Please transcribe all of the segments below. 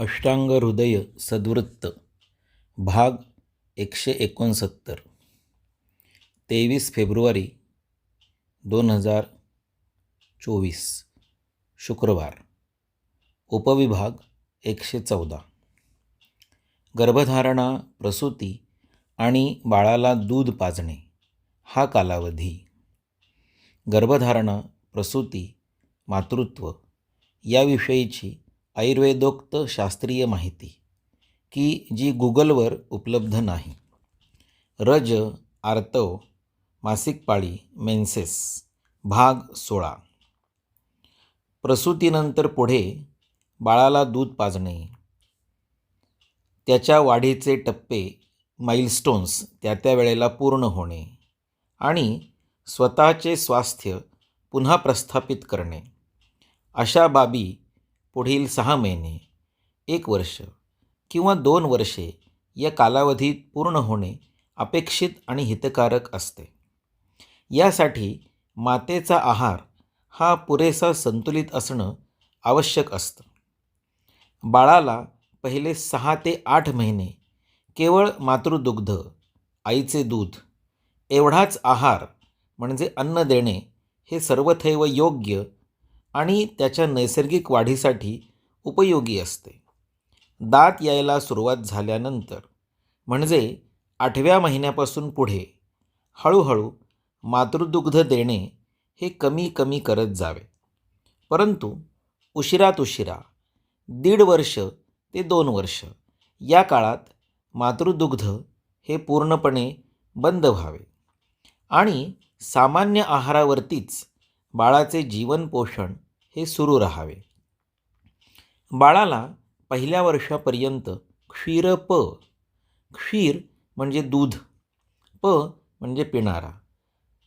अष्टांग हृदय सद्वृत्त भाग एकशे एकोणसत्तर. तेवीस फेब्रुवारी दोन हजार चोवीस शुक्रवार. उपविभाग एकशे चौदा. गर्भधारणा प्रसूती आणि बाळाला दूध पाजणे हा कालावधी. गर्भधारणा प्रसूती मातृत्व याविषयीची आयुर्वेदोक्त शास्त्रीय माहिती की जी गुगलवर उपलब्ध नाही. रज आर्तव मासिक पाळी मेन्सेस भाग सोळा. प्रसूतीनंतर पुढे बाळाला दूध पाजणे. त्याच्या वाढीचे टप्पे माइलस्टोन्स त्या त्या वेळेला पूर्ण होणे आणि स्वतःचे स्वास्थ्य पुन्हा प्रस्थापित करणे. अशा बाबी पुढील सहा महिने एक वर्ष किंवा दोन वर्षे या कालावधीत पूर्ण होणे अपेक्षित आणि हितकारक असते. यासाठी मातेचा आहार हा पुरेसा संतुलित असणं आवश्यक असतं. बाळाला पहिले सहा ते आठ महिने केवळ मातृदुग्ध आईचे दूध एवढाच आहार म्हणजे अन्न देणे हे सर्वथैव योग्य आणि त्याच्या नैसर्गिक वाढीसाठी उपयोगी असते. दात यायला सुरुवात झाल्यानंतर म्हणजे आठव्या महिन्यापासून पुढे हळूहळू मातृदुग्ध देणे हे कमी कमी करत जावे. परंतु उशिरात उशिरा दीड वर्ष ते दोन वर्ष या काळात मातृदुग्ध हे पूर्णपणे बंद व्हावे. आणि सामान्य आहारावरतीच बाळाचे जीवन पोषण हे सुरू राहावे. बाळाला पहिल्या वर्षापर्यंत क्षीर प. क्षीर म्हणजे दूध प म्हणजे पिणारा.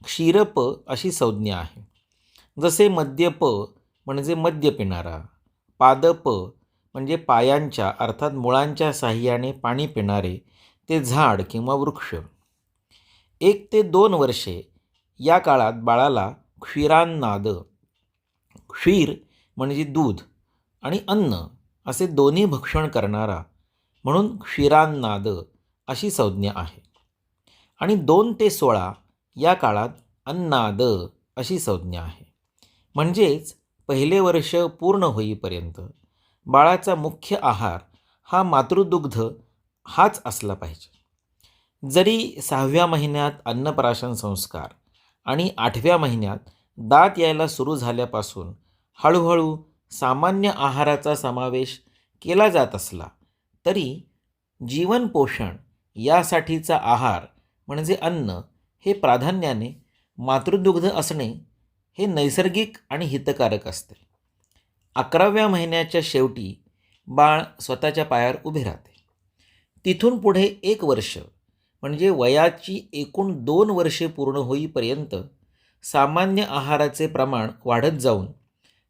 क्षीरप अशी संज्ञा आहे. जसे मद्यप म्हणजे मद्य पिणारा पादप म्हणजे पायांच्या अर्थात मुळांच्या साह्याने पाणी पिणारे ते झाड किंवा वृक्ष. एक ते दोन वर्षे या काळात बाळाला क्षीरान्नाद क्षीर म्हणजे दूध आणि अन्न असे दोन्ही भक्षण करणारा म्हणून क्षीरान्नाद अशी संज्ञा आहे. आणि दोन ते सोळा या काळात अन्नाद अशी संज्ञा आहे. म्हणजेच पहिले वर्ष पूर्ण होईपर्यंत बाळाचा मुख्य आहार हा मातृदुग्ध हाच असला पाहिजे. जरी सहाव्या महिन्यात अन्नप्राशन संस्कार आणि आठव्या महिन्यात दात यायला सुरू झाल्यापासून हळूहळू सामान्य आहाराचा समावेश केला जात असला तरी जीवनपोषण यासाठीचा आहार म्हणजे अन्न हे प्राधान्याने मातृदुग्ध असणे हे नैसर्गिक आणि हितकारक असते. अकराव्या महिन्याच्या शेवटी बाळ स्वतःच्या पायावर उभे राहते. तिथून पुढे एक वर्ष म्हणजे वयाची एकूण दोन वर्षे पूर्ण होईपर्यंत सामान्य आहाराचे प्रमाण वाढत जाऊन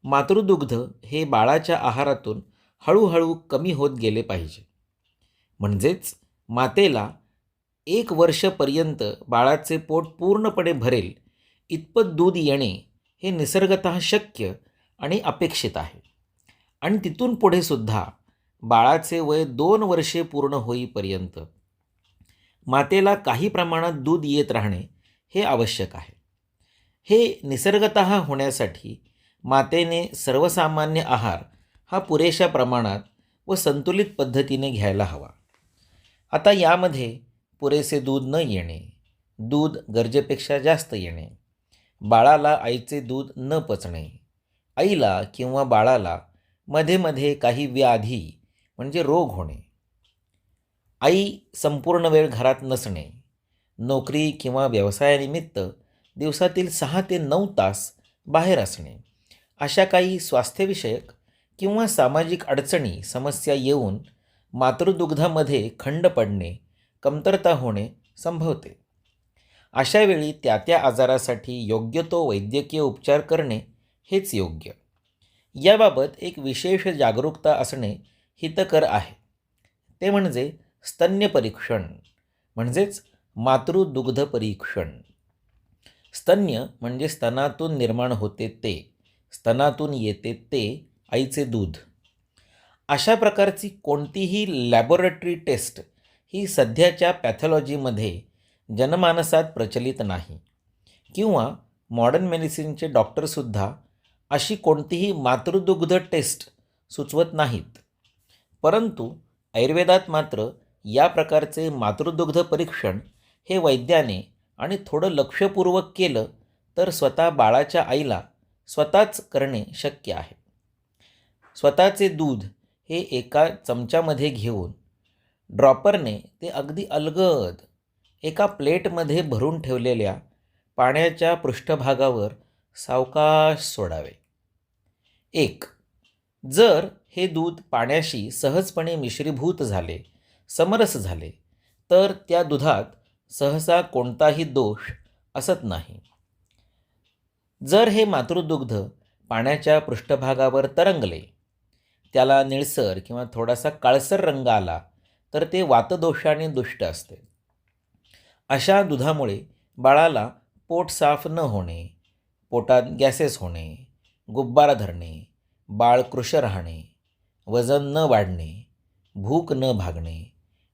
मातृदुग्ध हे बाळाच्या आहारातून हळूहळू कमी होत गेले पाहिजे. म्हणजेच मातेला एक वर्षपर्यंत बाळाचे पोट पूर्णपणे भरेल इतपत दूध येणे हे निसर्गत शक्य आणि अपेक्षित आहे. आणि तिथून पुढे सुद्धा बाळाचे वय दोन वर्षे पूर्ण होईपर्यंत मातेला काही प्रमाणात दूध येत राहणे हे आवश्यक आहे. हे निसर्गत होण्यासाठी मातेने सर्वसामान्य आहार हा पुरेशा प्रमाणात व संतुलित पद्धतीने घ्यायला हवा. आता यामध्ये पुरेसे दूध न येणे दूध गरजेपेक्षा जास्त येणे बाळाला आईचे दूध न पचणे आईला किंवा बाळाला मध्ये मध्ये काही व्याधी म्हणजे रोग होणे आई संपूर्ण वेळ घरात नसणे नोकरी किंवा व्यवसायानिमित्त दिवसातील सहा ते नऊ तास बाहेर असणे अशा काही स्वास्थ्यविषयक किंवा सामाजिक अडचणी समस्या येऊन मातृदुग्धामध्ये खंड पडणे कमतरता होणे संभवते. अशावेळी त्या त्या आजारासाठी योग्य तो वैद्यकीय उपचार करणे हेच योग्य. याबाबत एक विशेष जागरूकता असणे हितकर आहे. ते म्हणजे स्तन्य परीक्षण म्हणजेच मातृदुग्ध परीक्षण. स्तन्य म्हणजे स्तनातून निर्माण होते ते स्तनातून येते ते आईचे दूध. अशा प्रकारची कोणतीही लॅबोरेटरी टेस्ट ही सध्याच्या पॅथॉलॉजीमध्ये जनमानसात प्रचलित नाही. किंवा मॉडर्न मेडिसिनचे डॉक्टरसुद्धा अशी कोणतीही मातृदुग्ध टेस्ट सुचवत नाहीत. परंतु आयुर्वेदात मात्र या प्रकारचे मातृदुग्ध परीक्षण हे वैद्याने आणि थोडं लक्षपूर्वक केलं तर स्वतः बाळाच्या आईला स्वतःच करणे शक्य आहे. स्वतःचे दूध हे एका चमच्यामध्ये घेऊन ड्रॉपरने ते अगदी अलगद एका प्लेटमध्ये भरून ठेवलेल्या पाण्याच्या पृष्ठभागावर सावकाश सोडावे. एक जर हे दूध पाण्याशी सहजपणे मिश्रीभूत झाले समरस झाले तर त्या दुधात सहसा कोणताही दोष असत नाही. जर हे मातृदुग्ध पाण्याच्या पृष्ठभागावर तरंगले त्याला निळसर किंवा थोडासा काळसर रंग आला तर ते वातदोषाने दुष्ट असते. अशा दुधामुळे बाळाला पोट साफ न होणे पोटात गॅसेस होणे गुब्बारा धरणे बाळ कृश राहणे वजन न वाढणे भूक न भागणे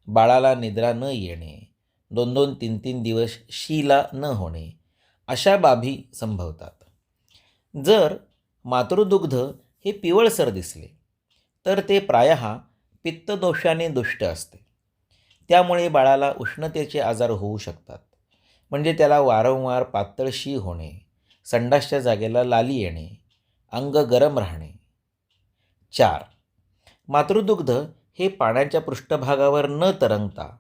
बाळाला निद्रा न येणे दोन दोन तीन तीन दिवस शीला न होणे अशा बाबी संभवतात. जर मातृदुग्ध हे पिवळसर दिसले तर ते प्रायः पित्तदोषाने दुष्ट असते. त्यामुळे बाळाला उष्णतेचे आजार होऊ शकतात. म्हणजे त्याला वारंवार पातळ शी होणे संडासच्या जागेला लाली येणे अंग गरम राहणे. चार मातृदुग्ध हे पाण्याच्या पृष्ठभागावर न तरंगता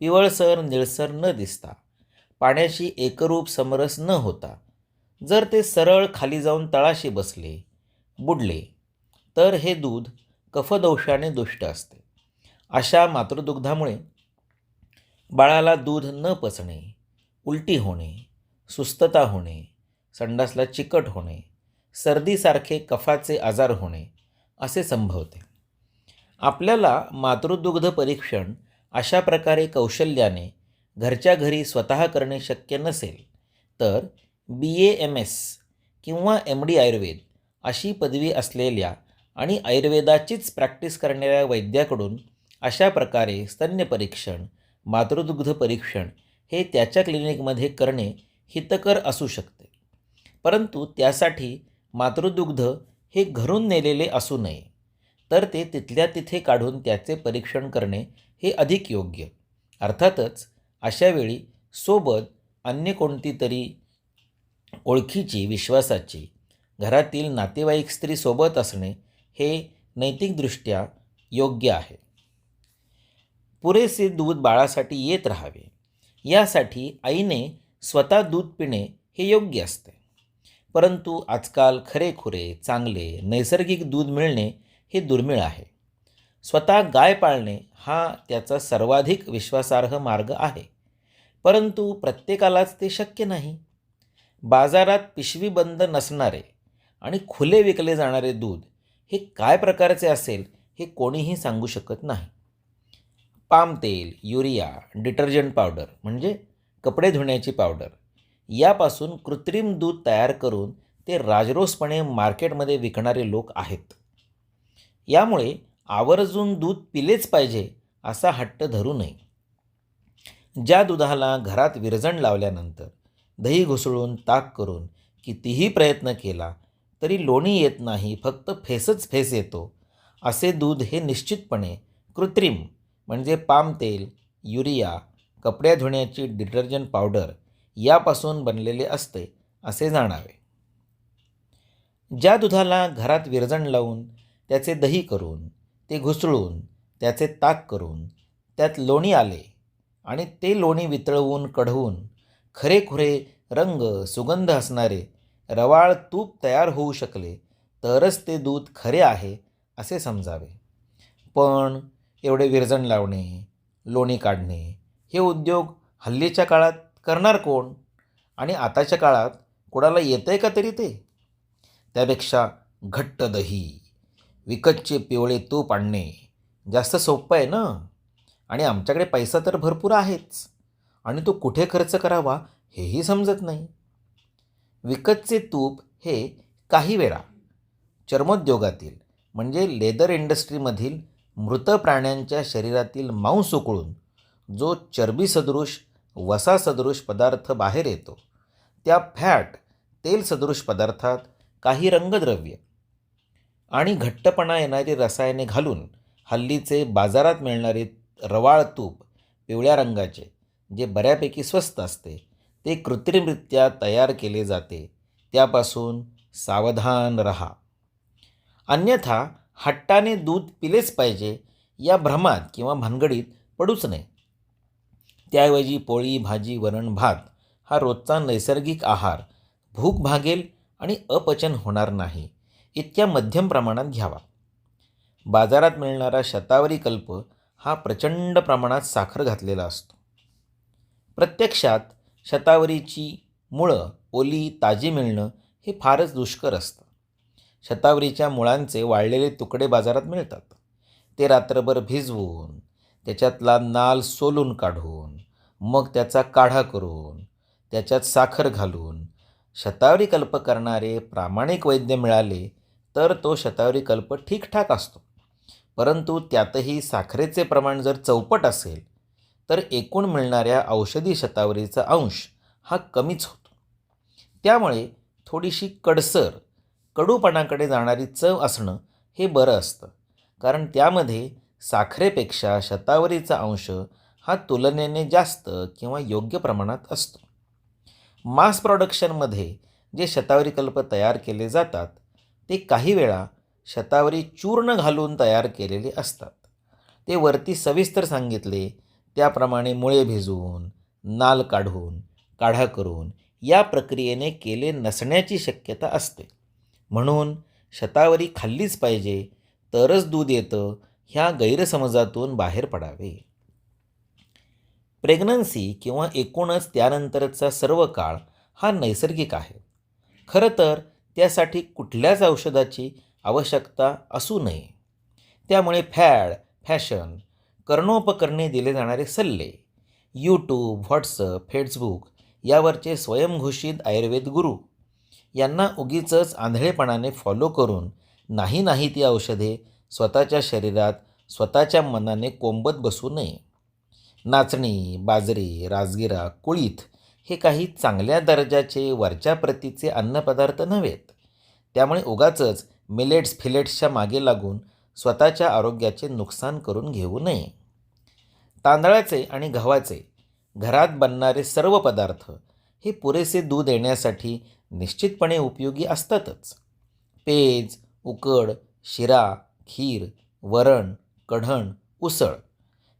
पिवळसर निळसर न दिसता पाण्याशी एकरूप समरस न होता जर ते सरळ खाली जाऊन तळाशी बसले बुडले तर हे दूध कफदोषाने दुष्ट असते. अशा मातृदुग्धामुळे बाळाला दूध न पचणे उलटी होणे सुस्तता होणे संडासला चिकट होणे सर्दीसारखे कफाचे आजार होणे असे संभवते. आपल्याला मातृदुग्ध परीक्षण अशा प्रकारे कौशल्याने घरच्या घरी स्वतः करणे शक्य नसेल तर बी ए एम एस किंवा एम डी आयुर्वेद अशी पदवी असलेल्या आणि आयुर्वेदाचीच प्रॅक्टिस करणाऱ्या वैद्याकडून अशा प्रकारे स्तन्य परीक्षण मातृदुग्ध परीक्षण हे त्याच्या क्लिनिकमध्ये करणे हितकर असू शकते. परंतु त्यासाठी मातृदुग्ध हे घरून नेलेले असू नये. तर ते तिथल्या तिथे काढून त्याचे परीक्षण करणे हे अधिक योग्य. अर्थातच अशावेळी सोबत अन्य कोणती तरी ओळखीची विश्वासाची घरातील नातेवाईक स्त्री सोबत असणे हे नैतिकदृष्ट्या योग्य आहे. पुरेसे दूध बाळासाठी येत राहावे. यासाठी आईने स्वतः दूध पिणे हे योग्य असते. परंतु आजकाल खरेखुरे चांगले नैसर्गिक दूध मिळणे हे दुर्मिळ आहे. स्वतः गाय पाळणे हा त्याचा सर्वाधिक विश्वासार्ह मार्ग आहे. परंतु प्रत्येकालाच ते शक्य नाही. बाजारात पिशवी बंद नसणारे आणि खुले विकले जाणारे दूध हे काय प्रकारचे असेल हे कोणीही सांगू शकत नाही. पाम तेल युरिया डिटर्जंट पावडर म्हणजे कपडे धुण्याची पावडर यापासून कृत्रिम दूध तयार करून ते राजरोसपणे मार्केटमध्ये विकणारे लोक आहेत. यामुळे आवर्जून दूध पिलेच पाहिजे असा हट्ट धरू नये. ज्या दुधाला घरात विरजण लावल्यानंतर दही घुसळून ताक करून कितीही प्रयत्न केला तरी लोणी येत नाही फक्त फेसच फेस येतो असे दूध हे निश्चितपणे कृत्रिम म्हणजे पाम तेल युरिया कपड्या धुण्याची डिटर्जंट पावडर यापासून बनलेले असते असे जाणावे. ज्या दुधाला घरात विरजण लावून त्याचे दही करून ते घुसळून त्याचे ताक करून त्यात लोणी आले आणि ते लोणी वितळवून कढवून खरेखुरे रंग सुगंध असणारे रवाळ तूप तयार होऊ शकले तरच ते दूध खरे आहे असे समजावे. पण एवढे विरजण लावणे लोणी काढणे हे उद्योग हल्लीच्या काळात करणार कोण? आणि आताच्या काळात कोणाला येतं आहे का तरी ते? त्यापेक्षा घट्ट दही. विकतचे पिवळे तूप आणणे. जास्त सोपं आहे ना? आणि आमच्याकडे पैसा तर भरपूर आहेच. आणि तो कुठे खर्च करावा हेही समजत नाही. विकतचे तूप हे काही वेळा चर्मोद्योगातील म्हणजे लेदर इंडस्ट्रीमधील मृत प्राण्यांच्या शरीरातील मांस उकळून जो चरबीसदृश वसासदृश पदार्थ बाहेर येतो त्या फॅट तेल सदृश पदार्थात काही रंगद्रव्य आणि घट्टपणा येणारी रसायने घालून हल्लीचे बाजारात मिळणारे रवाळ तूप पिवळ्या रंगाचे जे बऱ्यापैकी स्वस्त असते ते कृत्रिमरित्या तयार केले जाते. त्यापासून सावधान रहा. अन्यथा हट्टाने दूध पिलेच पाहिजे या भ्रमात किंवा भानगडीत पडूच नये. त्याऐवजी पोळी भाजी वरण भात हा रोजचा नैसर्गिक आहार. भूक भागेल आणि अपचन होणार नाही. इतक्या मध्यम प्रमाणात घ्यावा. बाजारात मिळणारा शतावरी कल्प हा प्रचंड प्रमाणात साखर घातलेला असतो. प्रत्यक्षात शतावरीची मुळं ओली ताजी मिळणं हे फारच दुष्कर असतं. शतावरीच्या मुळांचे वाळलेले तुकडे बाजारात मिळतात. ते रात्रभर भिजवून त्याच्यातला नाल सोलून काढून मग त्याचा काढा करून त्याच्यात साखर घालून शतावरी कल्प करणारे प्रामाणिक वैद्य मिळाले तर तो शतावरी कल्प ठीकठाक असतो. परंतु त्यातही साखरेचे प्रमाण जर चौपट असेल तर एकूण मिळणाऱ्या औषधी शतावरीचा अंश हा कमीच होतो. त्यामुळे थोडीशी कडसर कडूपणाकडे जाणारी चव असणं हे बरं असतं. कारण त्यामध्ये साखरेपेक्षा शतावरीचा अंश हा तुलनेने जास्त किंवा योग्य प्रमाणात असतो. मास प्रॉडक्शनमध्ये जे शतावरी कल्प तयार केले जातात ते काही वेळा शतावरी चूर्ण घालून तयार केलेले असतात. ते वरती सविस्तर सांगितले त्याप्रमाणे मुळे भिजवून नाल काढून काढा करून या प्रक्रियेने केले नसण्याची शक्यता असते. म्हणून शतावरी खाल्लीच पाहिजे तरच दूध येतं ह्या गैरसमजातून बाहेर पडावे. प्रेग्नन्सी किंवा एकूणच त्यानंतरचा सर्व काळ हा नैसर्गिक आहे. खरं तर त्यासाठी कुठल्याच औषधाची आवश्यकता असू नये. त्यामुळे फॅड फॅशन कर्णोपकरणे दिले जाणारे सल्ले यूट्यूब व्हॉट्सअप फेसबुक यावरचे स्वयंघोषित आयुर्वेद गुरु. यांना उगीचच आंधळेपणाने फॉलो करून नाही नाही ती औषधे स्वतःच्या शरीरात स्वतःच्या मनाने कोंबत बसू नये. नाचणी बाजरी राजगिरा कुळीथ हे काही चांगल्या दर्जाचे वरच्या प्रतीचे अन्नपदार्थ नव्हेत. त्यामुळे उगाचच मिलेट्स फिलेट्सच्या मागे लागून स्वतःच्या आरोग्याचे नुकसान करून घेऊ नये. तांदळाचे आणि गव्हाचे घरात बनणारे सर्व पदार्थ हे पुरेसे दूध येण्यासाठी निश्चितपणे उपयोगी असतातच. पेज उकड शिरा खीर वरण कढण उसळ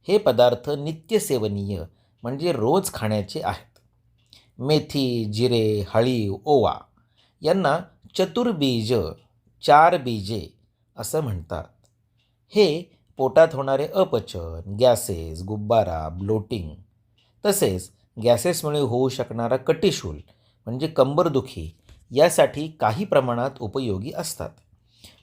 हे पदार्थ नित्यसेवनीय म्हणजे रोज खाण्याचे आहेत. मेथी जिरे हळीव ओवा यांना चतुर्बीज चार बीजे असं म्हणतात. हे पोटात होणारे अपचन गॅसेस गुब्बारा ब्लोटिंग तसेच गॅसेसमुळे होऊ शकणारा कटिशूल म्हणजे कंबरदुखी यासाठी काही प्रमाणात उपयोगी असतात.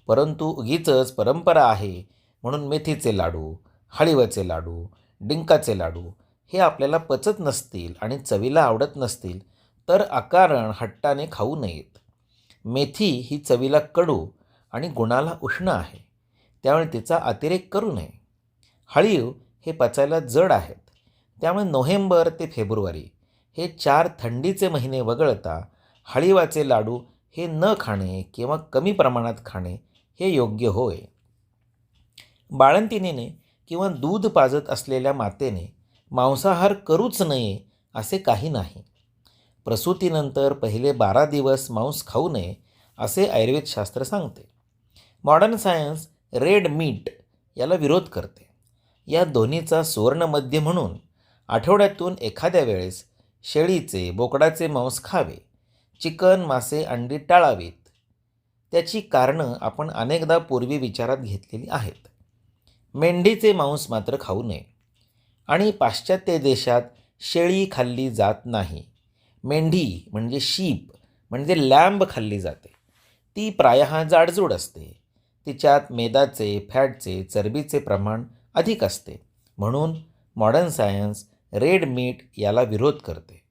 परंतु उगीचच परंपरा आहे म्हणून मेथीचे लाडू हळीवाचे लाडू डिंकाचे लाडू हे आपल्याला पचत नसतील आणि चवीला आवडत नसतील तर अकारण हट्टाने खाऊ नयेत. मेथी ही चवीला कडू आणि गुणाला उष्ण आहे. त्यामुळे तिचा अतिरेक करू नये. हळीव हे पचायला जड आहेत. त्यामुळे नोव्हेंबर ते फेब्रुवारी हे चार थंडीचे महिने वगळता हळीवाचे लाडू हे न खाणे किंवा कमी प्रमाणात खाणे हे योग्य होय. बाळंतिनीने किंवा दूध पाजत असलेल्या मातेने मांसाहार करूच नये असे काही नाही. प्रसूतीनंतर पहिले बारा दिवस मांस खाऊ नये असे आयुर्वेदशास्त्र सांगते. मॉडर्न सायन्स रेड मीट याला विरोध करते. या दोन्हीचा सुवर्णमध्य म्हणून आठवड्यातून एखाद्या वेळेस शेळीचे बोकडाचे मांस खावे चिकन मासे अंडी टाळावीत. त्याची कारणं आपण अनेकदा पूर्वी विचारात घेतलेली आहेत. मेंढीचे मांस मात्र खाऊ नये. आणि पाश्चात्य देशात शेळी खाल्ली जात नाही. मेंढी म्हणजे शीप म्हणजे लॅम्ब खाल्ली जाते. ती प्रायः जाडजूड असते. तिच्यात मेदाचे फॅटचे चरबीचे प्रमाण अधिक असते. म्हणून मॉडर्न सायन्स रेड मीट याला विरोध करते.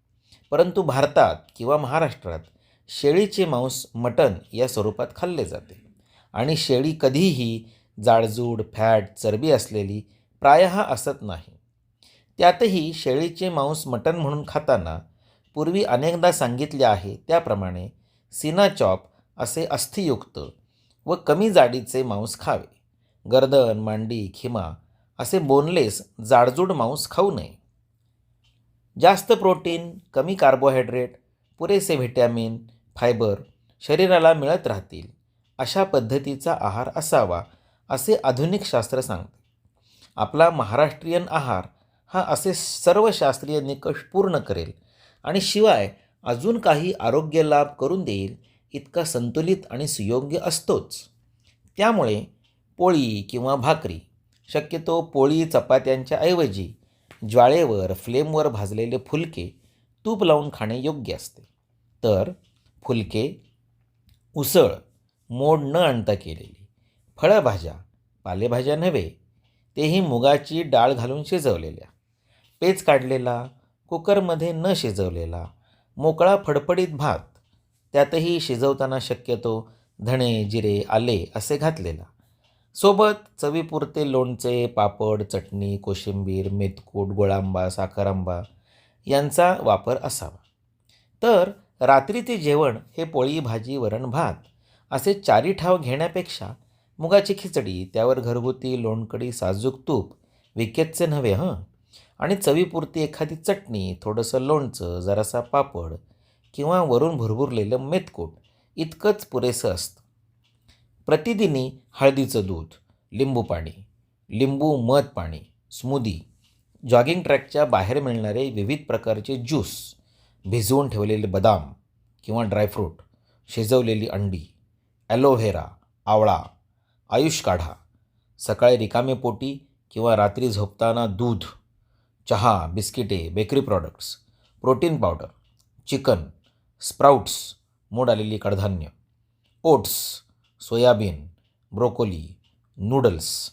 परंतु भारतात किंवा महाराष्ट्रात शेळीचे मांस मटण या स्वरूपात खाल्ले जाते. आणि शेळी कधीही जाडजूड फॅट चरबी असलेली प्रायः असत नाही. त्यातही शेळीचे मांस मटण म्हणून खाताना पूर्वी अनेकदा सांगितले आहे त्याप्रमाणे सिना चॉप असे अस्थियुक्त व कमी जाडीचे मांस खावे. गर्दन मांडी खिमा असे बोनलेस जाडजूड मांस खाऊ नये. जास्त प्रोटीन कमी कार्बोहायड्रेट पुरेसे व्हिटॅमिन फायबर शरीराला मिळत राहतील अशा पद्धतीचा आहार असावा असे आधुनिक शास्त्र सांगते. आपला महाराष्ट्रीयन आहार हा असे सर्व शास्त्रीय निकष पूर्ण करेल आणि शिवाय अजून काही आरोग्य लाभ करून देईल इतका संतुलित आणि सुयोग्य असतोच. त्यामुळे पोळी किंवा भाकरी शक्यतो पोळी चपात्यांच्या ऐवजी ज्वाळेवर फ्लेमवर भाजलेले फुलके तूप लावून खाणे योग्य असते. तर फुलके उसळ मोड न आणता केलेली फळभाज्या पालेभाज्या नव्हे तेही मुगाची डाळ घालून शिजवलेल्या पेच काढलेला कुकरमध्ये न शिजवलेला मोकळा फडफडीत भात त्यातही शिजवताना शक्यतो धणे जिरे आले असे घातलेला. सोबत चवीपुरते लोणचे पापड चटणी कोशिंबीर मेथकूट गोळांबा साखरांबा यांचा वापर असावा. तर रात्रीचे जेवण हे पोळी भाजी वरण भात असे चारी ठाव घेण्यापेक्षा मुगाची खिचडी त्यावर घरगुती लोणकडी साजूक तूप विकेतचे नव्हे हं? आणि चवीपुरती एखादी चटणी थोडंसं लोणचं जरासा पापड किंवा वरून भरभुरलेलं मेतकूट इतकंच पुरेसं असतं. प्रतिदिनी हळदीचं दूध लिंबू पाणी लिंबू मध पाणी स्मूदी जॉगिंग ट्रॅकच्या बाहेर मिळणारे विविध प्रकारचे ज्यूस भिजवून ठेवलेले बदाम किंवा ड्रायफ्रूट शिजवलेली अंडी ॲलोव्हेरा आवळा आयुष काढा सकाळी रिकामे पोटी किंवा रात्री झोपताना दूध चहा बिस्किटे bakery products protein powder chicken sprouts मोड आलेली कडधान्य ओट्स सोयाबीन ब्रोकोली नूडल्स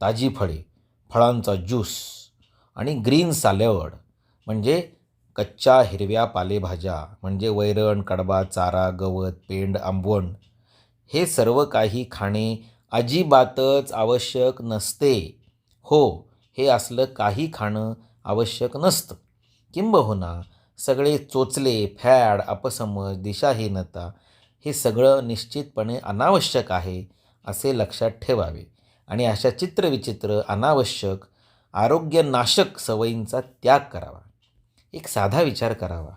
ताजी फळे फळांचा ज्यूस आणि ग्रीन सालेवड म्हणजे कच्च्या हिरव्या पालेभाज्या म्हणजे वैरण कडबा चारा गवत पेंड आंबवण हे सर्व काही खाणे अजिबातच आवश्यक नसते. हो हे असलं काही खाणं आवश्यक नसतं. किंबहुना सगळे चोचले फॅड अपसमज दिशाहीनता हे सगळं निश्चितपणे अनावश्यक आहे असे लक्षात ठेवावे. आणि अशा चित्रविचित्र अनावश्यक आरोग्यनाशक सवयींचा त्याग करावा. एक साधा विचार करावा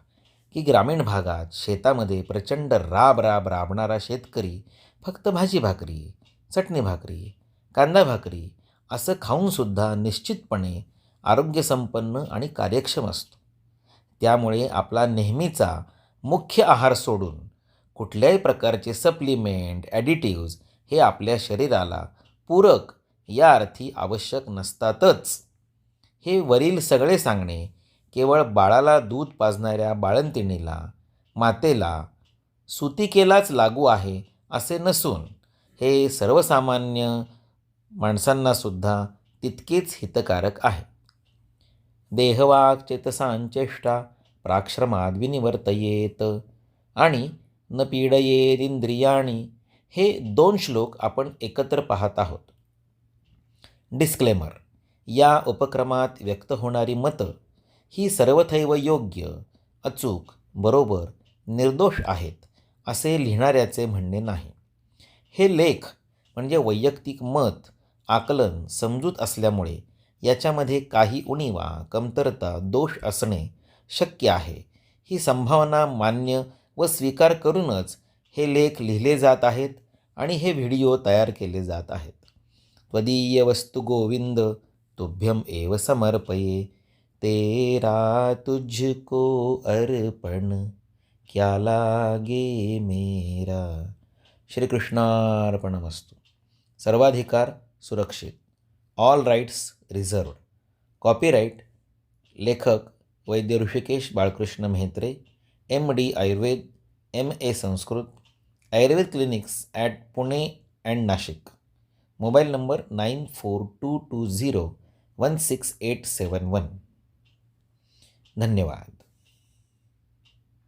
की ग्रामीण भागात शेतामध्ये प्रचंड राब राब राबणारा शेतकरी फक्त भाजी भाकरी चटणी भाकरी कांदा भाकरी असं खाऊनसुद्धा निश्चितपणे आरोग्यसंपन्न आणि कार्यक्षम असतो. त्यामुळे आपला नेहमीचा मुख्य आहार सोडून कुठल्याही प्रकारचे सप्लिमेंट ॲडिटिव्ज हे आपल्या शरीराला पूरक या अर्थी आवश्यक नसतातच. हे वरील सगळे सांगणे केवळ बाळाला दूध पाजणाऱ्या बाळंतिणीला मातेला सुतिकेलाच लागू आहे असे नसून हे सर्वसामान्य माणसांनासुद्धा तितकेच हितकारक आहे. देहवाग चेतसांचेष्टा प्राक्षमात विनिवर्तयेत। आणि न पीडयेदिंद्रियाणी हे दोन श्लोक आपण एकत्र पाहत आहोत। डिस्क्लेमर या उपक्रमात व्यक्त होणारी मतं ही सर्वथैव योग्य अचूक बरोबर निर्दोष आहेत असे लिहिणाऱ्याचे म्हणणे नाही। हे लेख म्हणजे वैयक्तिक मत आकलन समजूत असल्यामुळे याच्यामध्ये काही उणीवा कमतरता दोष असणे शक्य आहे. ही संभावना मान्य व स्वीकार करूनच हे लेख लिहिले जात आहेत आणि हे व्हिडिओ तयार केले जात आहेत. त्वदीय वस्तू गोविंद तुभ्यम एव समर्पये. तेरा तुझको अर्पण क्या लागे मेरा? श्रीकृष्णार्पणमस्तु. सर्वाधिकार सुरक्षित. All rights reserve. कॉपीराईट लेखक Vaidya Rushikesh Balkrishna Mehtre M D Ayurveda M A Sanskrit Ayurveda clinics at Pune and Nashik. Mobile number nine four two two zero one six eight seven one. धन्यवाद.